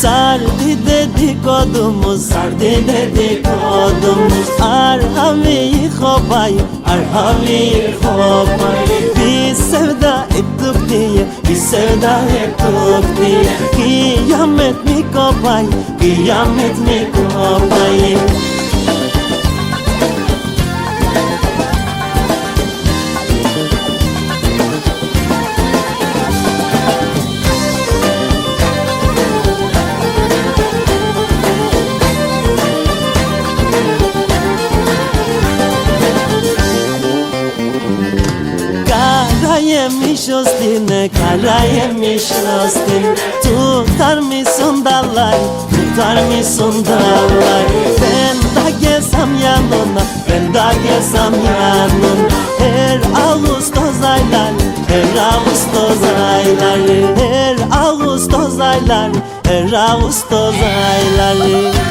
Sardı dedikodumuz, sardı dedikodumuz Arhavi hopay, arhavi hopay. Biz sevda ettik diye, biz sevda ettik diye. Kıyamet mi kopay, kıyamet mi kopay yemiş ostine, kara yemiş ostine Tutar mısın dallar, tutar mısın dallar Ben de gelsem yanına, ben de gelsem yanına. Her Ağustos aylar, her Ağustos ayları Her Ağustos aylar, her Ağustos ayları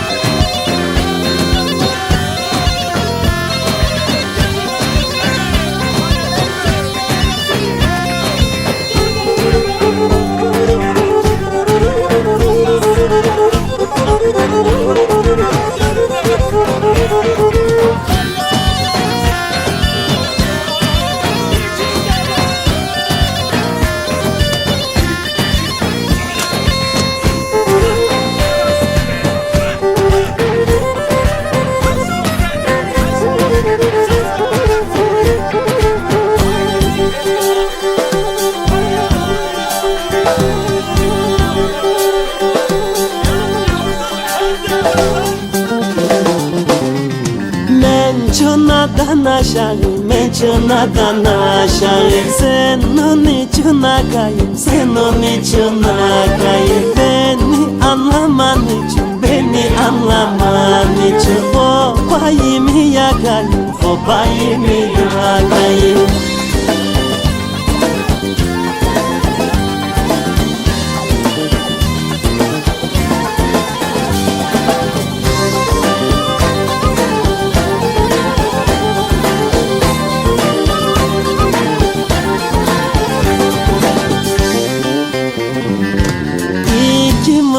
Çunadan aşağı, men çunadan aşağı. Senin için akayım, senin için akayım. Beni anlaman için, beni anlaman için. Hopayımı yakayım, hopayımı yakayım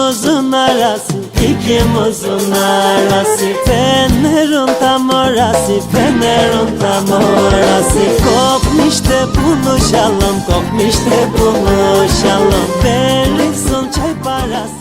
Başımızın arası, ikimizin arası. Fenerun tam orası, Fenerun tam orası. Kopmuş da buluşalım, kopmuş da buluşalım. Verirsin çay parası.